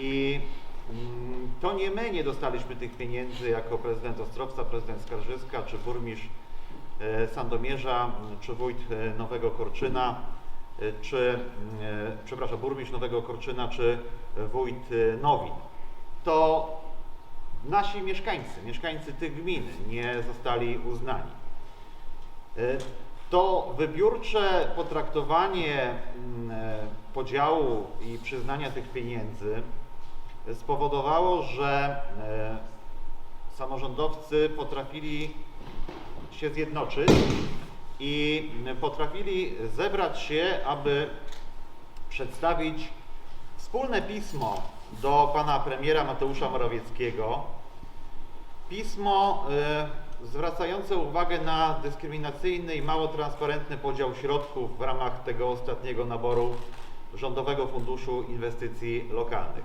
I mm, to nie my nie dostaliśmy tych pieniędzy jako prezydent Ostrowca, prezydent Skarżyska, czy burmistrz e, Sandomierza, czy wójt e, Nowego Korczyna, e, czy, przepraszam, burmistrz Nowego Korczyna, czy wójt Nowin. To nasi mieszkańcy, mieszkańcy tych gmin nie zostali uznani. To wybiórcze potraktowanie mm, podziału i przyznania tych pieniędzy spowodowało, że e, samorządowcy potrafili się zjednoczyć i potrafili zebrać się, aby przedstawić wspólne pismo do pana premiera Mateusza Morawieckiego. Pismo y, zwracające uwagę na dyskryminacyjny i mało transparentny podział środków w ramach tego ostatniego naboru Rządowego Funduszu Inwestycji Lokalnych.